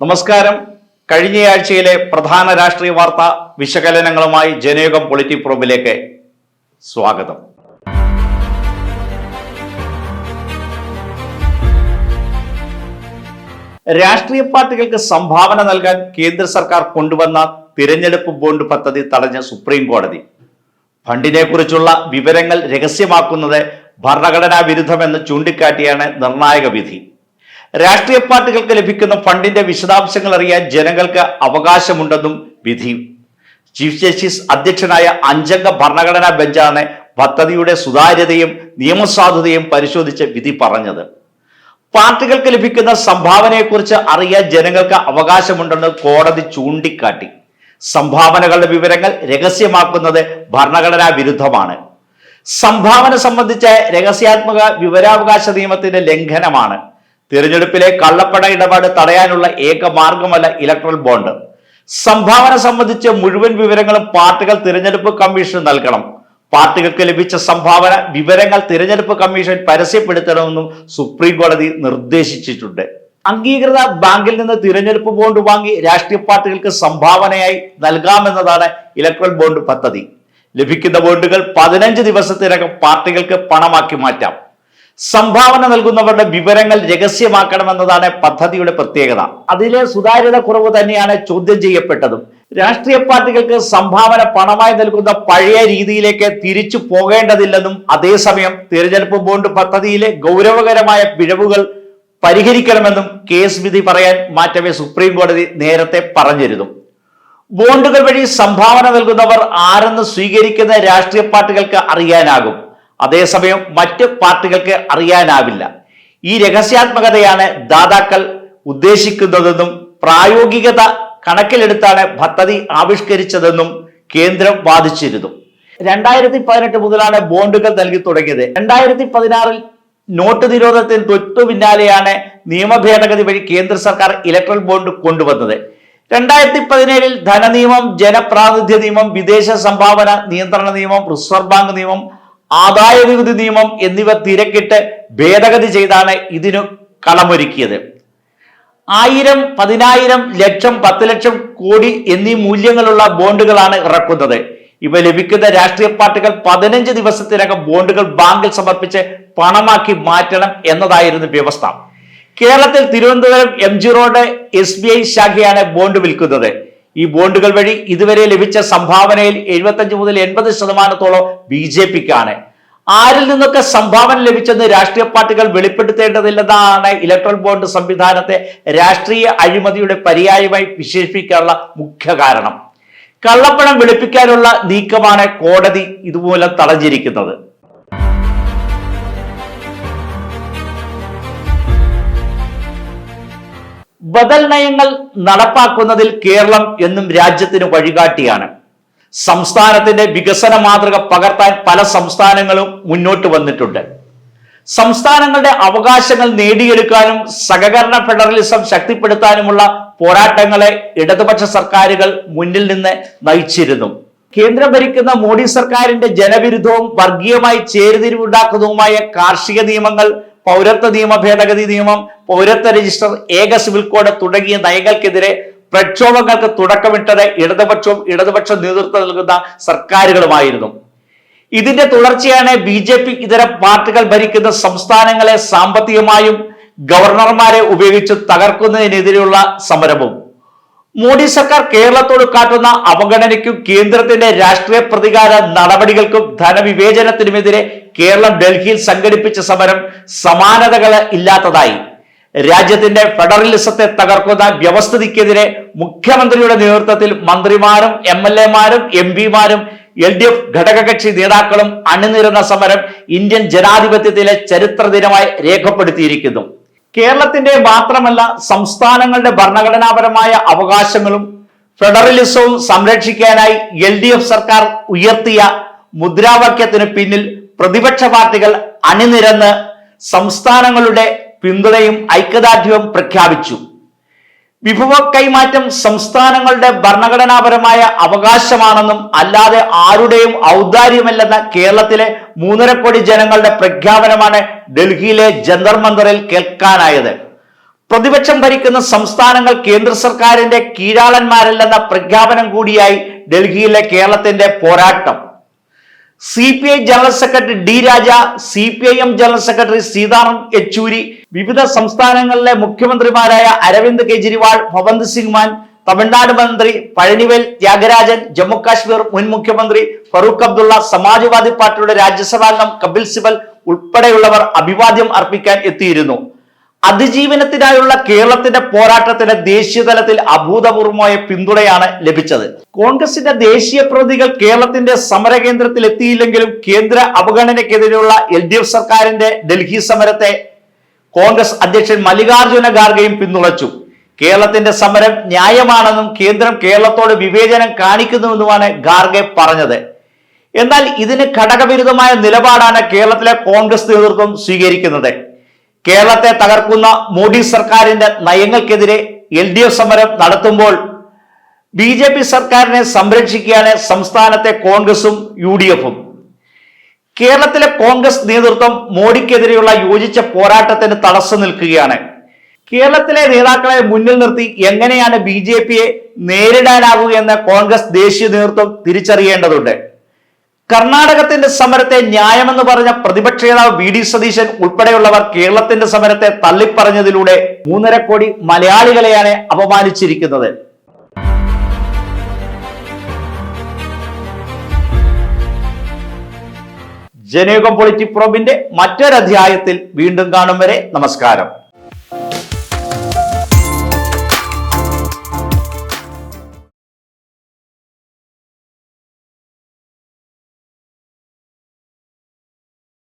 നമസ്കാരം. കഴിഞ്ഞയാഴ്ചയിലെ പ്രധാന രാഷ്ട്രീയ വാർത്ത വിശകലനങ്ങളുമായി ജനയുഗം പൊളിറ്റി പ്രോബിലേക്ക് സ്വാഗതം. രാഷ്ട്രീയ പാർട്ടികൾക്ക് സംഭാവന നൽകാൻ കേന്ദ്ര സർക്കാർ കൊണ്ടുവന്ന തിരഞ്ഞെടുപ്പ് ബോണ്ട് പദ്ധതി തടഞ്ഞ സുപ്രീം കോടതി. ഫണ്ടിനെ കുറിച്ചുള്ള വിവരങ്ങൾ രഹസ്യമാക്കുന്നത് ഭരണഘടനാ വിരുദ്ധമെന്ന് ചൂണ്ടിക്കാട്ടിയാണ് നിർണായക വിധി. രാഷ്ട്രീയ പാർട്ടികൾക്ക് ലഭിക്കുന്ന ഫണ്ടിന്റെ വിശദാംശങ്ങൾ അറിയാൻ ജനങ്ങൾക്ക് അവകാശമുണ്ടെന്നും വിധി. ചീഫ് ജസ്റ്റിസ് അധ്യക്ഷനായ അഞ്ചംഗ ഭരണഘടനാ ബെഞ്ചാണ് പദ്ധതിയുടെ സുതാര്യതയും നിയമസാധുതയും പരിശോധിച്ച് വിധി പറഞ്ഞത്. പാർട്ടികൾക്ക് ലഭിക്കുന്ന സംഭാവനയെക്കുറിച്ച് അറിയാൻ ജനങ്ങൾക്ക് അവകാശമുണ്ടെന്ന് കോടതി ചൂണ്ടിക്കാട്ടി. സംഭാവനകളുടെ വിവരങ്ങൾ രഹസ്യമാക്കുന്നത് ഭരണഘടനാ വിരുദ്ധമാണ്. സംഭാവന സംബന്ധിച്ച രഹസ്യാത്മക വിവരാവകാശ നിയമത്തിന്റെ ലംഘനമാണ്. തിരഞ്ഞെടുപ്പിലെ കള്ളപ്പണ ഇടപാട് തടയാനുള്ള ഏക മാർഗമല്ല ഇലക്ട്രൽ ബോണ്ട് സംഭാവന സംബന്ധിച്ച് മുഴുവൻ വിവരങ്ങളും പാർട്ടികൾ തിരഞ്ഞെടുപ്പ് കമ്മീഷന് നൽകണം. പാർട്ടികൾക്ക് ലഭിച്ച സംഭാവന വിവരങ്ങൾ തിരഞ്ഞെടുപ്പ് കമ്മീഷൻ പരസ്യപ്പെടുത്തണമെന്നും സുപ്രീം കോടതി നിർദ്ദേശിച്ചിട്ടുണ്ട്. അംഗീകൃത ബാങ്കിൽ നിന്ന് തിരഞ്ഞെടുപ്പ് ബോണ്ട് വാങ്ങി രാഷ്ട്രീയ പാർട്ടികൾക്ക് സംഭാവനയായി നൽകാമെന്നതാണ് ഇലക്ട്രൽ ബോണ്ട് പദ്ധതി. ലഭിക്കുന്ന ബോണ്ടുകൾ പതിനഞ്ച് ദിവസത്തിനകം പാർട്ടികൾക്ക് പണമാക്കി മാറ്റാം. സംഭാവന നൽകുന്നവരുടെ വിവരങ്ങൾ രഹസ്യമാക്കണമെന്നതാണ് പദ്ധതിയുടെ പ്രത്യേകത. അതിലെ സുതാര്യത കുറവ് തന്നെയാണ് ചോദ്യം ചെയ്യപ്പെട്ടതും. രാഷ്ട്രീയ പാർട്ടികൾക്ക് സംഭാവന പണമായി നൽകുന്ന പഴയ രീതിയിലേക്ക് തിരിച്ചു പോകേണ്ടതില്ലെന്നും അതേസമയം തിരഞ്ഞെടുപ്പ് ബോണ്ട് പദ്ധതിയിലെ ഗൗരവകരമായ പിഴവുകൾ പരിഹരിക്കണമെന്നും കേസ് വിധി പറയാൻ മാറ്റമേ സുപ്രീം കോടതി നേരത്തെ പറഞ്ഞിരുന്നു. ബോണ്ടുകൾ വഴി സംഭാവന നൽകുന്നവർ ആരെന്ന് സ്വീകരിക്കുന്ന രാഷ്ട്രീയ പാർട്ടികൾക്ക് അറിയാനാകും. അതേസമയം മറ്റ് പാർട്ടികൾക്ക് അറിയാനാവില്ല. ഈ രഹസ്യാത്മകതയാണ് ദാതാക്കൾ ഉദ്ദേശിക്കുന്നതെന്നും പ്രായോഗികത കണക്കിലെടുത്താണ് പദ്ധതി ആവിഷ്കരിച്ചതെന്നും കേന്ദ്രം വാദിച്ചിരുന്നു. രണ്ടായിരത്തി പതിനെട്ട് മുതലാണ് ബോണ്ടുകൾ നൽകി തുടങ്ങിയത്. രണ്ടായിരത്തി പതിനാറിൽ നോട്ട് നിരോധനത്തിന് തൊട്ടു പിന്നാലെയാണ് നിയമ ഭേദഗതി വഴി കേന്ദ്ര സർക്കാർ ഇലക്ട്രൽ ബോണ്ട് കൊണ്ടുവന്നത്. രണ്ടായിരത്തി പതിനേഴിൽ ധനനിയമം ജനപ്രാതിനിധ്യ നിയമം വിദേശ സംഭാവന നിയന്ത്രണ നിയമം റിസർവ് ബാങ്ക് നിയമം ആദായ നികുതി നിയമം എന്നിവ തിരക്കിട്ട് ഭേദഗതി ചെയ്താണ് ഇതിനു കളമൊരുക്കിയത്. ആയിരം പതിനായിരം ലക്ഷം പത്ത് ലക്ഷം കോടി എന്നീ മൂല്യങ്ങളുള്ള ബോണ്ടുകളാണ് ഇറക്കുന്നത്. ഇവ ലഭിക്കുന്ന രാഷ്ട്രീയ പാർട്ടികൾ പതിനഞ്ച് ദിവസത്തിനകം ബോണ്ടുകൾ ബാങ്കിൽ സമർപ്പിച്ച് പണമാക്കി മാറ്റണം എന്നതായിരുന്നു വ്യവസ്ഥ. കേരളത്തിൽ Thiruvananthapuram M G road S B I ശാഖയാണ് bond വിൽക്കുന്നത്. ഈ ബോണ്ടുകൾ വഴി ഇതുവരെ ലഭിച്ച സംഭാവനയിൽ എഴുപത്തഞ്ച് മുതൽ എൺപത് ശതമാനത്തോളം ബി ജെ പിക്കാണ്. ആരിൽ നിന്നൊക്കെ സംഭാവന ലഭിച്ചെന്ന് രാഷ്ട്രീയ പാർട്ടികൾ വെളിപ്പെടുത്തേണ്ടതില്ലെന്നാണ് ഇലക്ട്രൽ ബോണ്ട് സംവിധാനത്തെ രാഷ്ട്രീയ അഴിമതിയുടെ പര്യായമായി വിശേഷിപ്പിക്കാനുള്ള മുഖ്യ കാരണം. കള്ളപ്പണം വെളുപ്പിക്കാനുള്ള നീക്കമാണ് കോടതി ഇതുമൂലം തടഞ്ഞിരിക്കുന്നത്. ബദൽ നയങ്ങൾ നടപ്പാക്കുന്നതിൽ കേരളം എന്നും രാജ്യത്തിന് വഴികാട്ടിയാണ്. സംസ്ഥാനത്തിന്റെ വികസന മാതൃക പകർത്താൻ പല സംസ്ഥാനങ്ങളും മുന്നോട്ട് വന്നിട്ടുണ്ട്. സംസ്ഥാനങ്ങളുടെ അവകാശങ്ങൾ നേടിയെടുക്കാനും സഹകരണ ഫെഡറലിസം ശക്തിപ്പെടുത്താനുമുള്ള പോരാട്ടങ്ങളെ ഇടതുപക്ഷ സർക്കാരുകൾ മുന്നിൽ നിന്ന് നയിച്ചിരുന്നു. കേന്ദ്രം ഭരിക്കുന്ന മോഡി സർക്കാരിന്റെ ജനവിരുദ്ധവും വർഗീയമായി ചേരുതിരിവുണ്ടാക്കുന്നതുമായ കാർഷിക നിയമങ്ങൾ പൗരത്വ നിയമ ഭേദഗതി നിയമം പൗരത്വ രജിസ്റ്റർ ഏക സിവിൽ കോഡ് തുടങ്ങിയ നയങ്ങൾക്കെതിരെ പ്രക്ഷോഭങ്ങൾക്ക് തുടക്കമിട്ടത് ഇടതുപക്ഷവും ഇടതുപക്ഷ നേതൃത്വം നൽകുന്ന സർക്കാരുകളുമായിരുന്നു. ഇതിന്റെ തുടർച്ചയാണ് ബി ജെ പി ഇതര പാർട്ടികൾ ഭരിക്കുന്ന സംസ്ഥാനങ്ങളെ സാമ്പത്തികമായും ഗവർണർമാരെ ഉപയോഗിച്ച് തകർക്കുന്നതിനെതിരെയുള്ള സമരവും. മോഡി സർക്കാർ കേരളത്തോട് കാട്ടുന്ന അവഗണനയ്ക്കും കേന്ദ്രത്തിന്റെ രാഷ്ട്രീയ പ്രതികാര നടപടികൾക്കും ധനവിവേചനത്തിനുമെതിരെ കേരളം ഡൽഹിയിൽ സംഘടിപ്പിച്ച സമരം സമാനതകൾ ഇല്ലാത്തതായി. രാജ്യത്തിന്റെ ഫെഡറലിസത്തെ തകർക്കുന്ന വ്യവസ്ഥിതിക്കെതിരെ മുഖ്യമന്ത്രിയുടെ നേതൃത്വത്തിൽ മന്ത്രിമാരും എം എൽ എമാരും എം പിമാരും എൽ ഡി എഫ് ഘടകകക്ഷി നേതാക്കളും അണിനിരുന്ന സമരം ഇന്ത്യൻ ജനാധിപത്യത്തിലെ ചരിത്ര ദിനമായി രേഖപ്പെടുത്തിയിരിക്കുന്നു. കേരളത്തിന്റെ മാത്രമല്ല സംസ്ഥാനങ്ങളുടെ ഭരണഘടനാപരമായ അവകാശങ്ങളും ഫെഡറലിസവും സംരക്ഷിക്കാനായി എൽ ഡി എഫ് സർക്കാർ ഉയർത്തിയ മുദ്രാവാക്യത്തിന് പിന്നിൽ പ്രതിപക്ഷ പാർട്ടികൾ അണിനിരന്ന് സംസ്ഥാനങ്ങളുടെ പിന്തുണയും ഐക്യദാർഢ്യവും പ്രഖ്യാപിച്ചു. വിഭവ കൈമാറ്റം സംസ്ഥാനങ്ങളുടെ ഭരണഘടനാപരമായ അവകാശമാണെന്നും അല്ലാതെ ആരുടെയും ഔദാര്യമല്ലെന്ന കേരളത്തിലെ മൂന്നര കോടി ജനങ്ങളുടെ പ്രഖ്യാപനമാണ് ഡൽഹിയിലെ ജന്തർ മന്ദറിൽ കേൾക്കാനായത്. പ്രതിപക്ഷം ഭരിക്കുന്ന സംസ്ഥാനങ്ങൾ കേന്ദ്ര സർക്കാരിന്റെ കീഴാളന്മാരല്ലെന്ന പ്രഖ്യാപനം കൂടിയായി ഡൽഹിയിലെ കേരളത്തിന്റെ പോരാട്ടം. C P I general secretary D Raja C P I M general secretary Sitaram Yechury വിവിധ സംസ്ഥാനങ്ങളിലെ മുഖ്യമന്ത്രിമാരായ അരവിന്ദ് കെജ്രിവാൾ ഭവന്ത് സിംഗ് മാൻ തമിഴ്നാട് മന്ത്രി പഴനിവേൽ ത്യാഗരാജൻ ജമ്മു കാശ്മീർ മുൻ മുഖ്യമന്ത്രി ഫറൂഖ് അബ്ദുള്ള സമാജ്വാദി പാർട്ടിയുടെ രാജ്യസഭാംഗം കപിൽ സിബൽ ഉൾപ്പെടെയുള്ളവർ അഭിവാദ്യം അർപ്പിക്കാൻ എത്തിയിരുന്നു. അതിജീവനത്തിനായുള്ള കേരളത്തിന്റെ പോരാട്ടത്തിന് ദേശീയ തലത്തിൽ അഭൂതപൂർവമായ പിന്തുണയാണ് ലഭിച്ചത്. കോൺഗ്രസിന്റെ ദേശീയ പ്രതികൾ കേരളത്തിന്റെ സമരകേന്ദ്രത്തിൽ എത്തിയില്ലെങ്കിലും കേന്ദ്ര അവഗണനയ്ക്കെതിരെയുള്ള എൽ ഡി എഫ് സർക്കാരിന്റെ ഡൽഹി സമരത്തെ കോൺഗ്രസ് അധ്യക്ഷൻ മല്ലികാർജുന ഖാർഗെയും പിന്തുണച്ചു. കേരളത്തിന്റെ സമരം ന്യായമാണെന്നും കേന്ദ്രം കേരളത്തോട് വിവേചനം കാണിക്കുന്നുവെന്നുമാണ് ഖാർഗെ പറഞ്ഞത്. എന്നാൽ ഇതിന് ഘടകവിരുദ്ധമായ നിലപാടാണ് കേരളത്തിലെ കോൺഗ്രസ് നേതൃത്വം സ്വീകരിക്കുന്നത്. കേരളത്തെ തകർക്കുന്ന മോഡി സർക്കാരിന്റെ നയങ്ങൾക്കെതിരെ എൽ ഡി എഫ് സമരം നടത്തുമ്പോൾ ബി ജെ പി സർക്കാരിനെ സംരക്ഷിക്കുകയാണ് സംസ്ഥാനത്തെ കോൺഗ്രസും യു ഡി എഫും. കേരളത്തിലെ കോൺഗ്രസ് നേതൃത്വം മോഡിക്കെതിരെയുള്ള യോജിച്ച പോരാട്ടത്തിന് തടസ്സം നിൽക്കുകയാണ്. കേരളത്തിലെ നേതാക്കളെ മുന്നിൽ നിർത്തി എങ്ങനെയാണ് ബി ജെ പിയെ നേരിടാനാകുകയെന്ന് കോൺഗ്രസ് ദേശീയ നേതൃത്വം തിരിച്ചറിയേണ്ടതുണ്ട്. കർണാടകത്തിന്റെ സമരത്തെ ന്യായമെന്ന് പറഞ്ഞ പ്രതിപക്ഷ നേതാവ് വി ഡി സതീശൻ ഉൾപ്പെടെയുള്ളവർ കേരളത്തിന്റെ സമരത്തെ തള്ളിപ്പറഞ്ഞതിലൂടെ മൂന്നര കോടി മലയാളികളെയാണ് അപമാനിച്ചിരിക്കുന്നത്. ജനയുഗം പൊളിറ്റിക് പ്രോബിന്റെ മറ്റൊരധ്യായത്തിൽ വീണ്ടും കാണും വരെ നമസ്കാരം.